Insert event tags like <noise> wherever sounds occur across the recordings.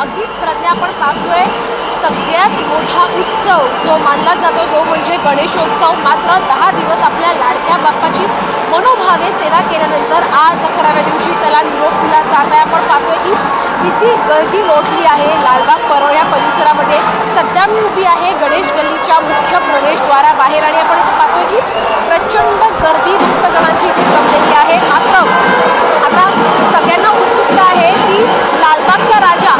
अगदीच प्रज्ञा आपण पाहतोय सगळ्यात मोठा उत्सव जो मानला जातो तो म्हणजे गणेशोत्सव. मात्र दहा दिवस आपल्या लाडक्या बाप्पाची मनोभावे सेवा केल्यानंतर आज अकराव्या दिवशी त्याला निरोप दिला जात आहे. आपण पाहतोय की किती गर्दी लोटली आहे. लालबाग परळ या परिसरामध्ये सध्या मी उभी आहे. गणेश गल्लीच्या मुख्य प्रवेशद्वाराबाहेर आणि आपण इथे पाहतोय की प्रचंड गर्दी भक्तगणांची इथे जमलेली आहे. मात्र आता सगळ्यांना उत्सुकता आहे की लालबागचा राजा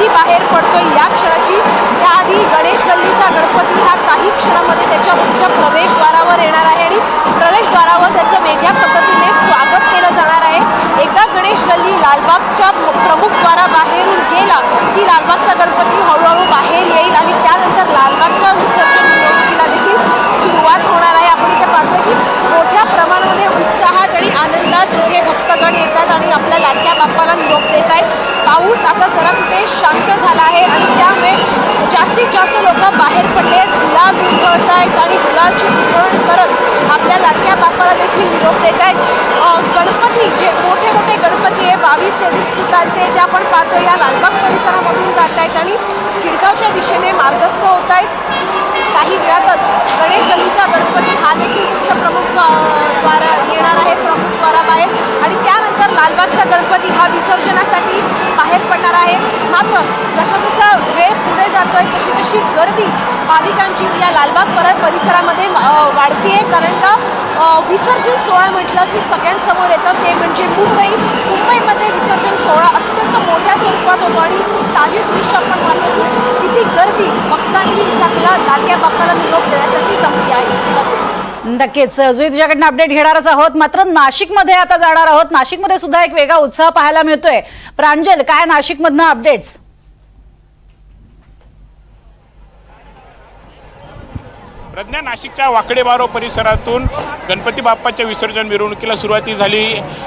कधी बाहेर पडतोय या क्षणाची. त्याआधी गणेश गल्लीचा गणपती हा काही क्षणामध्ये त्याच्या मुख्य प्रवेशद्वारावर येणार आहे आणि प्रवेशद्वारावर त्याचं वेगळ्या पद्धतीने स्वागत केलं जाणार आहे. एकदा गणेश गल्ली लालबागच्या मु- प्रमुख द्वाराबाहेरून गेला की लालबागचा गणपती हळूहळू बाहेर येईल आणि त्यानंतर लालबागच्या विसर्जन मिरवणुकीला देखील सुरुवात होणार आहे. आपण इथे पाहतोय की मोठ्या प्रमाणामध्ये उत्साहात आणि आनंदात इथे भक्तगण येतात आणि आपल्या लाडक्या बाप्पाला निरोप देत आहेत. पाऊस आता जरा कुठे शांत झाला आहे आणि त्यामुळे जास्तीत जास्त लोक बाहेर पडले आहेत. गुलाल उधळत आहेत आणि गुलालची उधळण करत आपल्या लाडक्या बापाला देखील निरोप देत आहेत. गणपती जे मोठे मोठे गणपती आहे बावीस तेवीस फुटांचे ते आपण पाहतो या लालबाग परिसरामधून जात आहेत आणि किरगावच्या दिशेने मार्गस्थ होत आहेत काही वेळातच गणेश गल्लीचा गणपती हा देखील मुख्य प्रमुख द्वारा येणार आहे प्रमुख द्वाराबाहेर. आणि त्यानंतर लालबागचा गणपती हा विसर्जनासाठी बाहेर पडणार आहे. मात्र जसं जसं वेळ पुढे जातोय तशी तशी गर्दी भाविकांची या लालबाग परळ परिसरामध्ये वाढते कारण का विसर्जन सोहळा म्हटलं की सगळ्यांसमोर येतं. ते म्हणजे मुंबई मुंबईमध्ये विसर्जन सोहळा अत्यंत मोठ्या स्वरूपात होतो आणि ती ताजी दृश्य आपण पाहतो की किती गर्दी भक्तांची इथे आपल्या लाडक्या बाप्पाला निरोप देण्यासाठी संपली आहे. नक्कीच. जुई तुझ्याकडनं अपडेट घेणारच आहोत. मात्र नाशिकमध्ये आता जाणार आहोत. नाशिकमध्ये सुद्धा एक वेगळा उत्साह पाहायला मिळतोय. प्रांजल काय नाशिकमधनं अपडेट्स प्रज्ञा नाशिकच्या वाकडे बारो परिसरातून गणपती बाप्पाच्या विसर्जन मिरवणुकीला सुरुवाती झाली.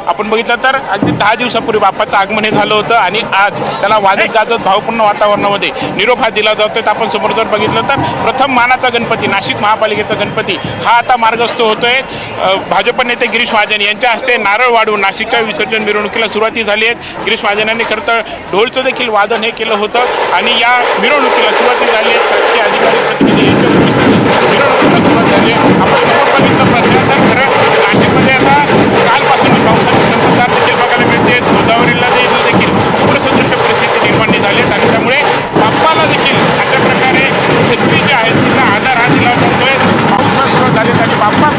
आपण बघितलं तर अगदी दहा दिवसापूर्वी बाप्पाचं आगमन हे झालं होतं आणि आज त्याला वाजत गाजत भावपूर्ण वातावरणामध्ये निरोप हा दिला जातोय. तर आपण समोर जर बघितलं तर प्रथम मानाचा गणपती नाशिक महापालिकेचा गणपती हा आता मार्गस्थ होतोय. भाजप नेते गिरीश महाजन यांच्या हस्ते नारळ वाढवून नाशिकच्या विसर्जन मिरवणुकीला सुरुवाती झाली आहे. गिरीश महाजन यांनी खरं तर ढोलचं देखील वादन हे केलं होतं आणि या मिरवणुकीला सुरुवाती झाली आहे. शासकीय अधिकारी प्रतिनिधी यांच्या तर खरं नाशिकमध्ये आता बघायला गोदावरीला देखील बाप्पाला देखील अशा प्रकारे आधार हा दिला सुरुवात बाप्पा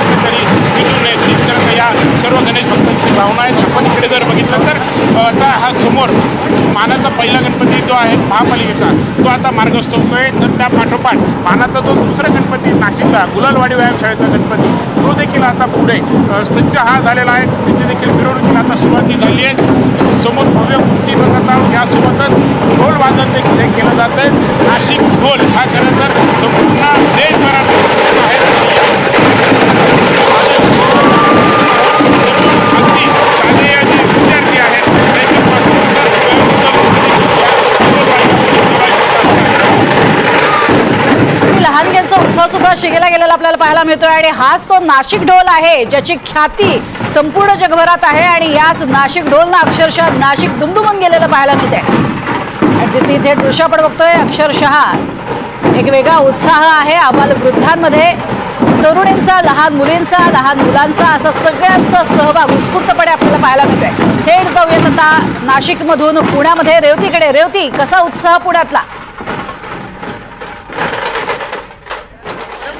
सर्व गणेश भक्तांची भावना आहे आपण इकडे जर बघितलं तर आता हा समोर मानाचा पहिला गणपती जो आहे महापालिकेचा तो आता मार्गस्थ आहे तर त्या पाठोपाठ मानाचा जो दुसरा गणपती नाशिकचा गुलालवाडी व्यायामशाळेचा गणपती तो देखील आता पुढे सज्ज हा झालेला आहे. त्याची देखील मिरवणुकीला आता सुरुवाती झाली आहे. समोर भव्य मूर्ती बघत आहोत. यासोबतच ढोल वादन देखील हे केलं जात आहे नाशिक ढोल हा खरं तर संपूर्ण देशभरात आहे. शिगेला गेलेला आपल्याला पाहायला मिळतोय आणि हाच तो नाशिक ढोल आहे ज्याची ख्याती संपूर्ण जगभरात आहे आणि याच नाशिक ढोलना अक्षरशः नाशिक दुमदुमून गेलेलं पाहायला मिळते आणि तिथे इथे दृश्य आपण बघतोय अक्षरशः एक वेगळा उत्साह आहे आम्हाला वृद्धांमध्ये. तरुणींचा लहान मुलींचा लहान मुलांचा असा सगळ्यांचा सहभाग उत्स्फूर्तपणे आपल्याला पाहायला मिळतोय. थेट जाऊयात आता नाशिकमधून पुण्यामध्ये रेवतीकडे. रेवती कसा उत्साह पुण्यातला?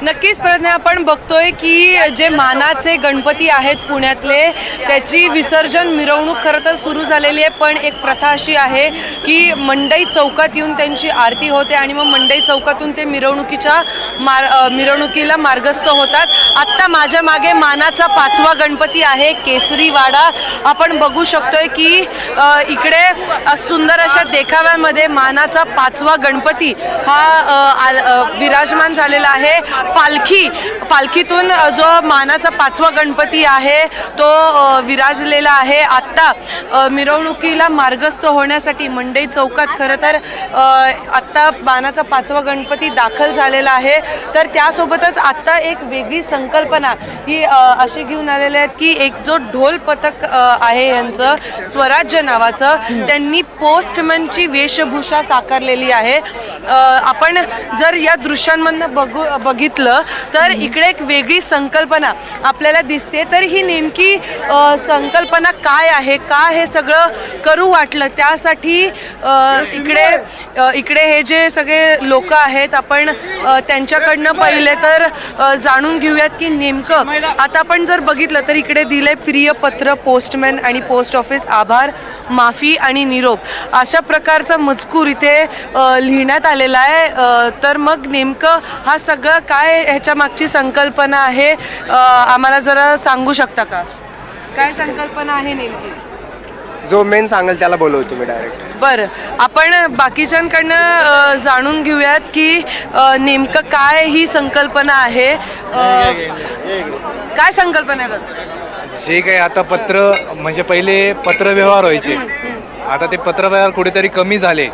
नक्कीच प्रयत्न आपण बघतोय की जे मानाचे गणपती आहेत पुण्यातले त्याची विसर्जन मिरवणूक खरं तर सुरू झालेली आहे पण एक प्रथा अशी आहे की मंडई चौकात येऊन त्यांची आरती होते आणि मग मंडई चौकातून ते मिरवणुकीच्या मार मिरवणुकीला मार्गस्थ होतात. आत्ता माझ्या मागे मानाचा पाचवा गणपती आहे केसरीवाडा. आपण बघू शकतोय की इकडे सुंदर अशा देखाव्यामध्ये मानाचा पाचवा गणपती हा विराजमान झालेला आहे. पालखी पालखीतून जो मानाचा पाचवा गणपती आहे तो विराजलेला आहे आत्ता. मिरवणुकीला मार्गस्थ होण्यासाठी मंडई चौकात खरं तर आत्ता मानाचा पाचवा गणपती दाखल झालेला आहे. तर त्यासोबतच आत्ता एक वेगळी संकल्पना ही अशी घेऊन आलेली आहेत की एक जो ढोल पथक आहे यांचं स्वराज्य नावाचं त्यांनी पोस्टमनची वेशभूषा साकारलेली आहे. आपण जर या दृश्यांमधनं बघू बघितलं तर इकडे एक वेगळी संकल्पना आपल्याला दिसते. तर ही नेमकी संकल्पना काय आहे? का हे सगळं करू वाटलं? त्यासाठी इकडे इकडे हे जे सगळे लोक आहेत आपण त्यांच्याकडनं पहिले तर जाणून घेऊयात की नेमकं आता आपण जर बघितलं तर इकडे दिलंय प्रिय पत्र पोस्टमॅन आणि पोस्ट ऑफिस. आभार. माफी आणि निरोप अशा प्रकारचा मजकूर इथे लिहिण्यात आलेला आहे. तर मग नेमकं हा सगळं काय ह्याच्या मागची संकल्पना आहे? आम्हाला जरा सांगू शकता का? काय संकल्पना आहे नेमकी? जो मेन सांगेल त्याला बोलवतो तुम्ही डायरेक्ट बरं. आपण बाकीच्यांकडनं जाणून घेऊयात की नेमकं काय ही संकल्पना आहे. काय संकल्पना आहे? जे काही आता पत्र म्हणजे पहिले पत्रव्यवहार व्हायचे. आता ते पत्रव्यवहार कुठेतरी कमी झाले.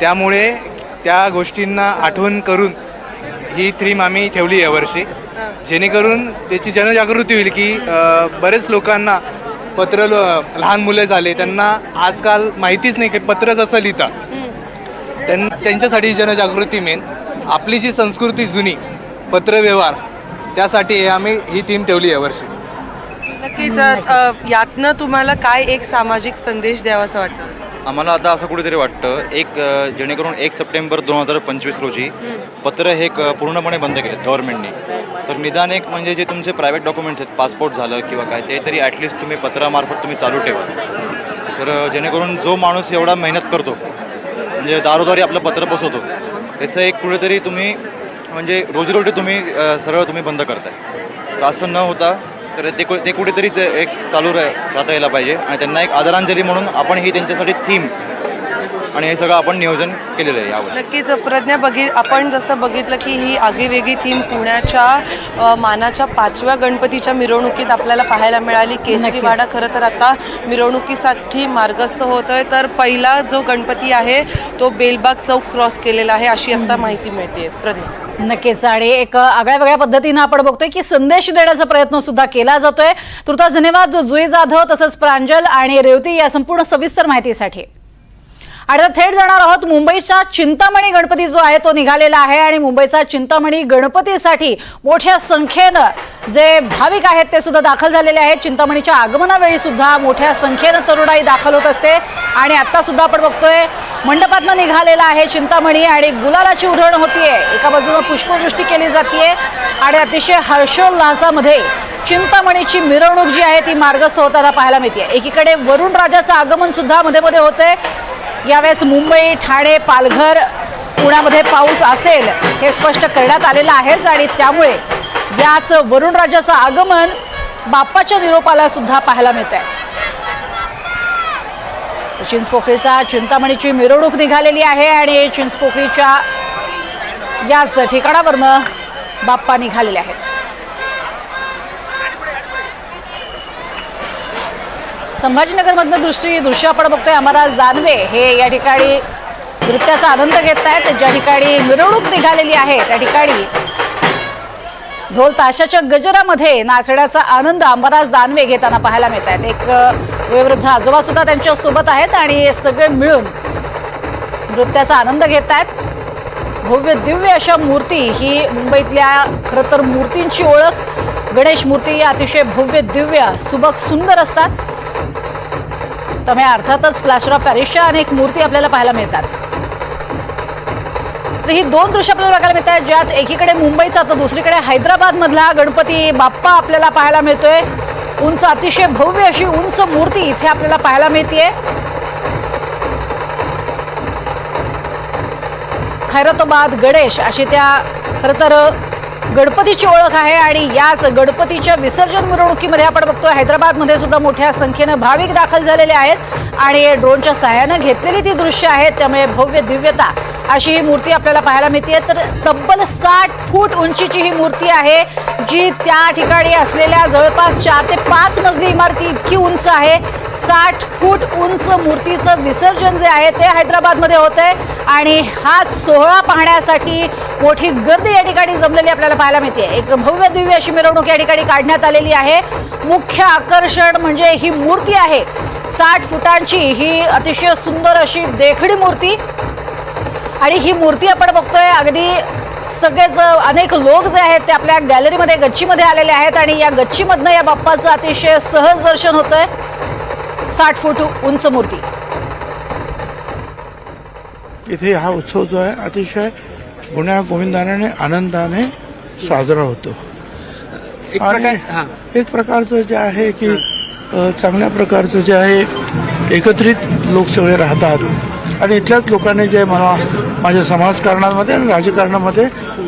त्यामुळे त्या गोष्टींना आठवण करून ही थीम आम्ही ठेवली यावर्षी जेणेकरून त्याची जनजागृती होईल की बरेच लोकांना पत्र ल- लहान मुले झाले त्यांना आजकाल माहितीच नाही की पत्र कसं लिहिता त्यां त्यांच्यासाठी जनजागृती मेन. आपली जी संस्कृती जुनी पत्रव्यवहार त्यासाठी हे आम्ही ही थीम ठेवली आहे वर्षीची. नक्कीच अ, यातनं तुम्हाला काय एक सामाजिक संदेश द्यावासा वाटतं? आम्हाला आता असं कुठेतरी वाटतं एक अ, जेणेकरून एक सप्टेंबर दोन हजार पंचवीस रोजी पत्र हे क- पूर्णपणे बंद केले गव्हर्नमेंटने तर निदान एक म्हणजे जे तुमचे प्रायव्हेट डॉक्युमेंट्स आहेत पासपोर्ट झालं किंवा काय ते तरी ॲटलिस्ट तुम्ही पत्रामार्फत तुम्ही चालू ठेवा. तर अ, जेणेकरून जो माणूस एवढा मेहनत करतो म्हणजे दारोदारी आपलं पत्र बसवतो त्याचं एक कुठेतरी तुम्ही म्हणजे रोजीरोटी तुम्ही अ, सरळ तुम्ही बंद करताय. तर असं न होता तर ते कु- ते कुठेतरीच एक चालू राह राहता यायला पाहिजे. आणि त्यांना एक आदरांजली म्हणून आपण ही त्यांच्यासाठी थीम आणि हे सगळं आपण नियोजन केलेलं आहे यावर. नक्कीच प्रज्ञा बघि आपण जसं बघितलं की ही आगळीवेगळी थीम पुण्याच्या मानाच्या पाचव्या गणपतीच्या मिरवणुकीत आपल्याला पाहायला मिळाली. केसरी वाडा खरं तर आता मिरवणुकीसाठी मार्गस्थ होत आहे तर पहिला जो गणपती आहे तो बेलबाग चौक क्रॉस केलेला आहे अशी आता माहिती मिळते प्रज्ञा. नक्कीच. आणि एक आगळ्या वेगळ्या पद्धतीनं आपण बघतोय की संदेश देण्याचा प्रयत्न सुद्धा केला जातोय. तुर्तास धन्यवाद जुई जाधव तसंच प्रांजल आणि रेवती या संपूर्ण सविस्तर माहितीसाठी. आणि आता थेट जाणार आहोत मुंबईचा चिंतामणी गणपती जो आहे तो निघालेला आहे आणि मुंबईचा चिंतामणी गणपतीसाठी मोठ्या संख्येनं जे भाविक आहेत ते सुद्धा दाखल झालेले आहेत. चिंतामणीच्या आगमनावेळी सुद्धा मोठ्या संख्येनं तरुणाई दाखल होत असते. आणि आता सुद्धा आपण बघतोय मंडपातनं निघालेला आहे चिंतामणी आणि गुलालाची उधळण होतीये. एका बाजूला पुष्पवृष्टी केली जाते आणि अतिशय हर्षोल्लासामध्ये चिंतामणीची मिरवणूक जी आहे ती मार्गस्थ होताना पाहायला मिळते एकीकडे वरुण राजाचं आगमन सुद्धा मध्ये मध्ये होतंय. यावेळेस मुंबई ठाणे पालघर पुण्यामध्ये पाऊस असेल हे स्पष्ट करण्यात आलेलं आहेच आणि त्यामुळे याच वरुण राजाचं आगमन बाप्पाच्या निरोपाला सुद्धा पाहायला मिळत आहे चिंचपोखरीचा चिंतामणीची मिरवणूक निघालेली आहे आणि चिंचपोखरीच्या याच ठिकाणावरनं बाप्पा निघालेले आहेत. संभाजीनगरमधनं दृष्टी दृश्य आपण बघतोय. अमराज दानवे हे या ठिकाणी नृत्याचा आनंद घेत आहेत. ज्या ठिकाणी मिरवणूक निघालेली आहे त्या ठिकाणी ढोल ताशाच्या गजरामध्ये नाचण्याचा आनंद अंबराज दानवे घेताना पाहायला मिळत आहेत. एक वयोवृद्ध आजोबा सुद्धा त्यांच्यासोबत आहेत आणि सगळे मिळून नृत्याचा आनंद घेत आहेत. भव्य दिव्य अशा मूर्ती ही मुंबईतल्या खरं तर मूर्तींची ओळख. गणेश मूर्ती अतिशय भव्य दिव्य सुबक सुंदर असतात. त्यामुळे अर्थातच प्लास्टर ऑफ पॅरिसच्या अनेक मूर्ती आपल्याला पाहायला मिळतात. तर ही दोन दृश्य आपल्याला बघायला मिळतात ज्यात एकीकडे मुंबईचा तर दुसरीकडे हैदराबाद मधला गणपती बाप्पा आपल्याला पाहायला मिळतोय. उंच अतिशय भव्य अशी उंच मूर्ती इथे आपल्याला पाहायला मिळतीये. खैरतोबाद गणेश अशी त्या खरं तर गणपतीची ओळख आहे आणि याच गणपतीच्या विसर्जन मिरवणुकीमध्ये आपण बघतोय हैदराबादमध्ये सुद्धा मोठ्या संख्येनं भाविक दाखल झालेले आहेत आणि ड्रोनच्या सहाय्यानं घेतलेली ती दृश्य आहेत त्यामुळे भव्य दिव्यता अशी ही मूर्ती आपल्याला पाहायला मिळते तर तब्बल साठ फूट उंचीची ही मूर्ती आहे जी त्या ठिकाणी असलेल्या जवळपास चार ते पाच मजली इमारती इतकी उंच आहे. साठ फूट उंच मूर्तीचं विसर्जन जे आहे ते हैदराबादमध्ये होत आहे आणि हा सोहळा पाहण्यासाठी मोठी गर्दी या ठिकाणी जमलेली आपल्याला पाहायला मिळते. एक भव्य दिव्य अशी मिरवणूक या ठिकाणी काढण्यात आलेली आहे. मुख्य आकर्षण म्हणजे ही मूर्ती आहे. साठ फुटांची ही अतिशय सुंदर अशी देखणी मूर्ती. आणि ही मूर्ती आपण बघतोय अगदी सगळेच अनेक लोक जे आहेत ते आपल्या गॅलरीमध्ये गच्चीमध्ये आलेले आहेत आणि या गच्चीमधनं या बाप्पाचं अतिशय सहज दर्शन होतंय. साठ फूट उंच मूर्ती. इथे हा उत्सव जो आहे अतिशय गुण्या गोविंदाने आनंदाने साजरा होतो. आणि एक प्रकारचं जे आहे की चांगल्या प्रकारचं जे आहे एकत्रित लोक सगळे राहतात. आणि इथल्याच लोकांनी जे मला माझ्या समाजकारणामध्ये आणि राजकारणामध्ये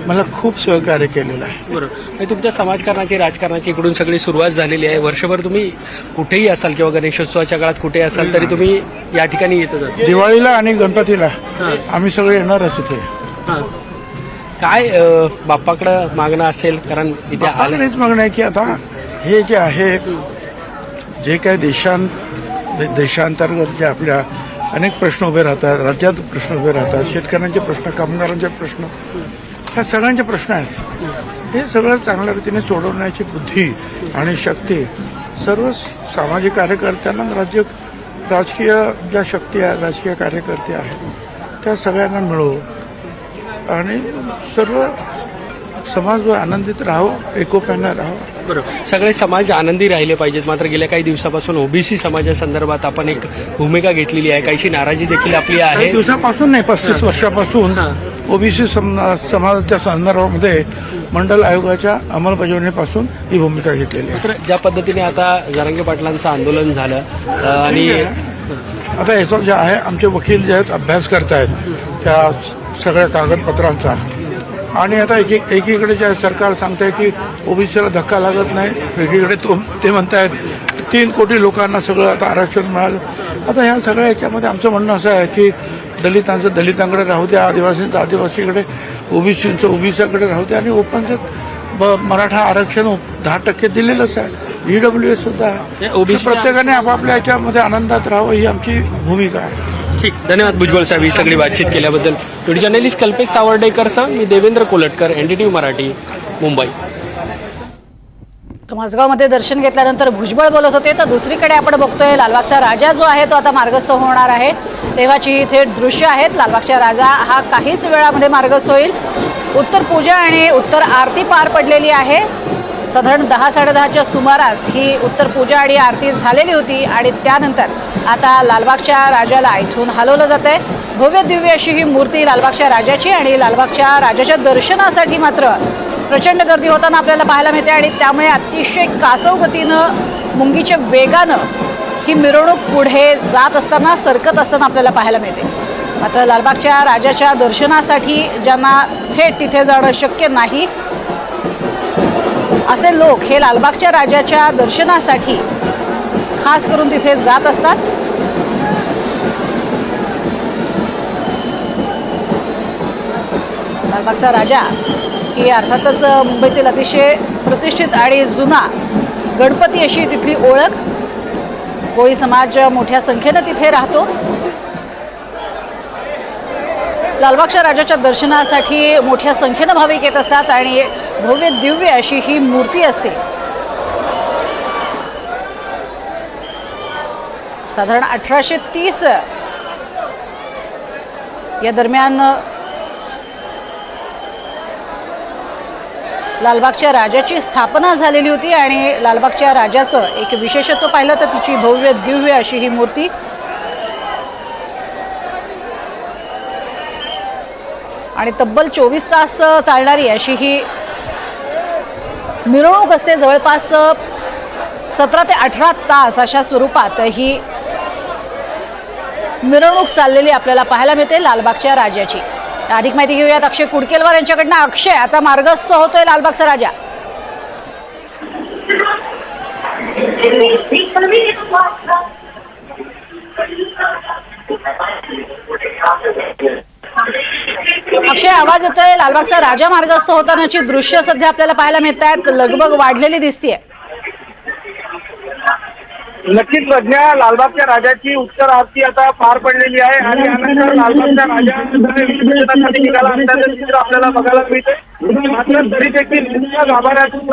मला खूप सहकार्य केलेलं आहे. बरोबर आणि तुमच्या समाजकारणाची राजकारणाची इकडून सगळी सुरुवात झालेली आहे. वर्षभर तुम्ही कुठेही असाल किंवा गणेशोत्सवाच्या काळात कुठे असाल तरी तुम्ही या ठिकाणी येतच दिवाळीला आणि गणपतीला आम्ही सगळे येणारच इथे. काय बाप्पाकडं मागणं असेल? कारण इथे आलं आपल्यालाच मागणं आहे की आता हे जे आहे जे काही देशां दे- देशांतर्गत जे आपल्या अनेक प्रश्न उभे राहतात राज्यात प्रश्न उभे राहतात शेतकऱ्यांचे प्रश्न कामगारांचे प्रश्न ह्या सगळ्यांचे प्रश्न आहेत. हे सगळं चांगल्या रीतीने सोडवण्याची बुद्धी आणि शक्ती सर्व सामाजिक कार्यकर्त्यांना राज्य राजकीय ज्या शक्ती आहेत राजकीय कार्यकर्ते आहेत त्या सगळ्यांना मिळो. आणि सर्व समाज आनंदित राहो एकोप्यानं राहो. बरोबर. सगळे समाज आनंदी राहिले पाहिजेत. मात्र गेल्या काही दिवसापासून ओबीसी समाजासंदर्भात आपण एक भूमिका घेतलेली आहे. काहीशी नाराजी देखील आपली आहे. दिवसापासून नाही पस्तीस वर्षापासून ओबीसी समाजाच्या संदर्भामध्ये मंडल आयोगाच्या अंमलबजावणीपासून ही भूमिका घेतलेली आहे. ज्या पद्धतीने आता जरांगे पाटलांचं आंदोलन झालं आणि आता याचं जे आहे आमचे वकील जे आहेत अभ्यास करतायत त्या सगळ्या कागदपत्रांचा. आणि आता एकी एकीकडे जे आहे सरकार सांगतंय की ओबीसीला धक्का लागत नाही एकीकडे तो ते म्हणतायत तीन कोटी लोकांना सगळं आता आरक्षण मिळालं. आता ह्या सगळ्या याच्यामध्ये आमचं म्हणणं असं आहे की दलितांचं दलितांकडे राहू द्या आदिवासींचं आदिवासीकडे ओबीसींचं ओबीसीकडे राहू द्या. आणि ओपनचं ब मराठा आरक्षण दहा टक्के दिलेलंच आहे. ईडब्ल्यू एस सुद्धा. प्रत्येकाने आपापल्या याच्यामध्ये आनंदात राहावं ही आमची भूमिका आहे. ठीक धन्यवाद भुजबळ साहेब ही सगळी बातचीत केल्याबद्दल. व्हिडिओ जर्नलिस्ट कल्पेश सावर्डेकरचा मी देवेंद्र कोलटकर एनडीटीव्ही मराठी मुंबई. माझगावमध्ये दर्शन घेतल्यानंतर भुजबळ बोलत होते तर दुसरीकडे आपण बघतोय लालबागचा राजा जो आहे तो आता मार्गस्थ होणार आहे. तेव्हाची इथे दृश्य आहेत लालबागचा राजा हा काहीच वेळामध्ये मार्गस्थ होईल. उत्तर पूजा आणि उत्तर आरती पार पडलेली आहे. साधारण दहा साडेदहाच्या सुमारास ही उत्तर पूजा आणि आरती झालेली होती आणि त्यानंतर आता लालबागच्या राजाला इथून हलवलं जात आहे. भव्य दिव्य अशी ही मूर्ती लालबागच्या राजाची आणि लालबागच्या राजाच्या दर्शनासाठी मात्र प्रचंड गर्दी होताना आपल्याला पाहायला मिळते आणि त्यामुळे अतिशय कासव गतीनं मुंगीच्या वेगानं ही मिरवणूक पुढे जात असताना सरकत असताना आपल्याला पाहायला मिळते. मात्र लालबागच्या राजाच्या दर्शनासाठी ज्यांना थेट तिथे जाणं शक्य नाही असे लोक हे लालबागच्या राजाच्या दर्शनासाठी खास करून तिथे जात असतात. लालबागचा राजा ही अर्थातच मुंबईतील अतिशय प्रतिष्ठित आणि जुना गणपती अशी तिथली ओळख. कोळी समाज मोठ्या संख्येनं तिथे राहतो. लालबागच्या राजाच्या दर्शनासाठी मोठ्या संख्येनं भाविक येत असतात आणि भव्य दिव्य अशी ही मूर्ती असते. साधारण अठराशे तीस या दरम्यान लालबागच्या राजाची स्थापना झालेली होती आणि लालबागच्या राजाचं एक विशेषत्व पाहिलं तर तिची भव्य दिव्य अशी ही मूर्ती. आणि तब्बल चोवीस तास चालणारी अशी ही मिरवणूक असते. जवळपास सतरा ते अठरा तास अशा स्वरूपात ही मिरवणूक चाललेली आपल्याला पाहायला मिळते लालबागच्या राजाची. अधिक माहिती घेऊयात अक्षय कुडकेलवार यांच्याकडनं. अक्षय आता मार्गस्थ होतोय लालबागचा राजा. <laughs> अक्षय आवाज येतोय? लालबागचा राजा मार्गस्थ होतानाची दृश्य सध्या आपल्याला पाहायला मिळत आहेत लगबग वाढलेली दिसतीये. नक्कीच प्रज्ञा लालबागच्या राजाची उत्तर आरती आता पार पडलेली आहे आणि यानंतर लालबागच्या राजा निघाला. असल्याचं चित्र आपल्याला बघायला मिळते मात्र तरी देखील इतक्या गाभाऱ्यातून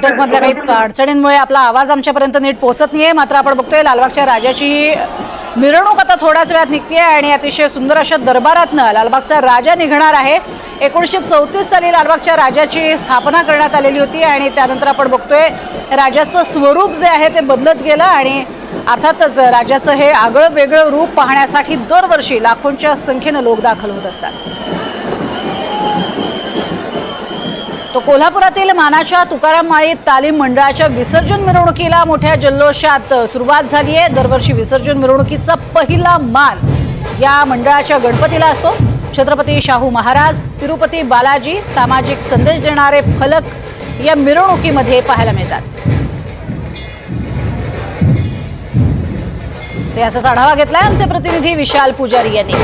नेटवर्क मधल्या काही अडचणींमुळे आपला आवाज आमच्यापर्यंत नीट पोहोचत आहे मात्र आपण बघतोय लालबागच्या राजाची मिरवणूक आता थोड्याच वेळात निघते आणि अतिशय सुंदर अशा दरबारातनं लालबागचा राजा निघणार आहे. एकोणीसशे चौतीस साली लालबागच्या राजाची स्थापना करण्यात आलेली होती आणि त्यानंतर आपण बघतोय राजाचं स्वरूप जे आहे ते बदलत गेलं आणि अर्थातच राजाचं हे आगळं वेगळं रूप पाहण्यासाठी दरवर्षी लाखोंच्या संख्येनं लोक दाखल होत असतात. तो कोल्हापुरातील मानाच्या तुकाराम माळी तालीम मंडळाच्या विसर्जन मिरवणुकीला मोठ्या जल्लोषात सुरुवात झाली आहे. दरवर्षी विसर्जन मिरवणुकीचा पहिला मान या मंडळाच्या गणपतीला असतो. छत्रपती शाहू महाराज तिरुपती बालाजी सामाजिक संदेश देणारे फलक या मिरवणुकीमध्ये पाहायला मिळतात. ते आढावा घेतलाय आमचे प्रतिनिधी विशाल पुजारी यांनी.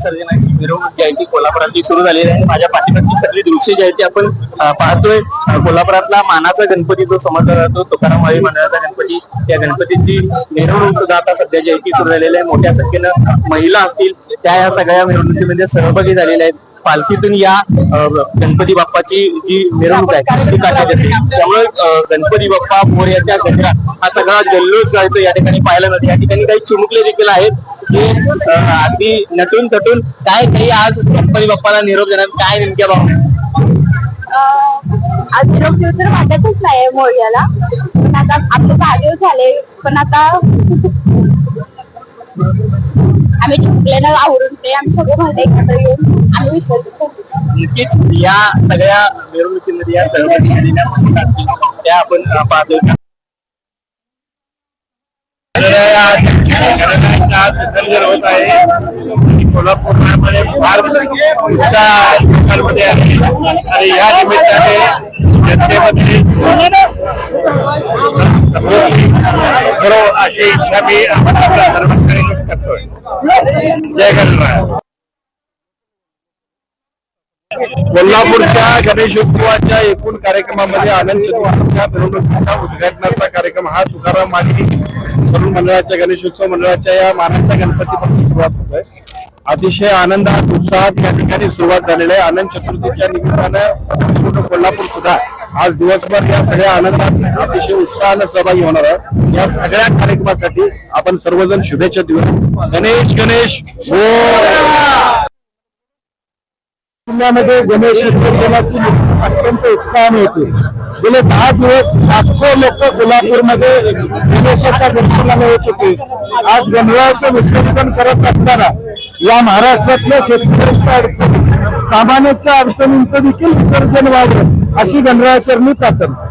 विसर्जनाची मिरवणूक जी आहे ती कोल्हापुरातली सुरू झालेली आहे. माझ्या पाठीमागची सगळी दृश्य जी आहे ती आपण पाहतोय. कोल्हापुरातला मानाचा गणपती जो समजला जातो तुकाराम वाळी मंडळाचा गणपती त्या गणपतीची मिरवणूक सुद्धा आता सध्या जी आहे ती सुरू झालेली आहे. मोठ्या संख्येनं महिला असतील त्या या सगळ्या मिरवणुकीमध्ये सहभागी झालेल्या आहेत. पालखीतून या गणपती बाप्पाची जी मिरवणूक आहे ती काढली जाते त्यामुळे गणपती बाप्पा मोर्याच्या गजरात हा सगळा जल्लोष जायतो या ठिकाणी पाहायला मिळतो. या ठिकाणी काही चिमुकले देखील आहेत. जे अगदी नटून तटून काय काही आज गणपती बाप्पाला निरोप देणार. काय नेमक्या भावना आज निरोप देऊ तर वाटतच नाही मोर्याला. पण आता आपले दहा झाले पण आता आम्ही झुकलेलं आवरून ते आम्ही सगळे भांडे एकत्र येऊन आम्ही विसर्जित करतो नक्कीच या सगळ्या मिरवणुकीमध्ये या महिला असतील, त्या आपण अ, पाहतोय विसर्जन होत आहे. आणि कोल्हापूरमध्ये फार उच्चा लोकांमध्ये आहे. आणि या निमित्ताने जनतेमध्ये सर्व अशी इच्छा मी आपण आपल्या सर्वांकडे करतोय. जय गणराय. कोल्हापूरच्या गणेशोत्सवाच्या एकूण कार्यक्रमामध्ये आनंद चतुर्थीच्या मिरवणुकीचा उद्घाटनाचा कार्यक्रम हा तुकाराम माली तरुण मंडळाच्या गणेशोत्सव मंडळाच्या या मानाच्या गणपतीपासून सुरुवात होतोय. अतिशय आनंदात उत्साहात या ठिकाणी सुरुवात झालेली आहे. आनंद चतुर्थीच्या निमित्तानं कोल्हापूर सुद्धा आज दिवसभर या सगळ्या आनंदात अतिशय उत्साहानं सहभागी होणार आहे या सगळ्या कार्यक्रमासाठी आपण सर्वजण शुभेच्छा देऊ गणेश गणेश हो जिल्ह्यामध्ये गणेश विसर्जनाची अत्यंत उत्साहाने होती गेले दहा दिवस लाखो लोक कोल्हापूरमध्ये गणेशाच्या दर्शनाला येत होते. आज गणरायाचं विसर्जन करत असताना या महाराष्ट्रातल्या शेतकऱ्यांच्या अडचणी सामान्याच्या अडचणींचं देखील विसर्जन व्हावं अशी गणरायाचरणी प्रार्थना.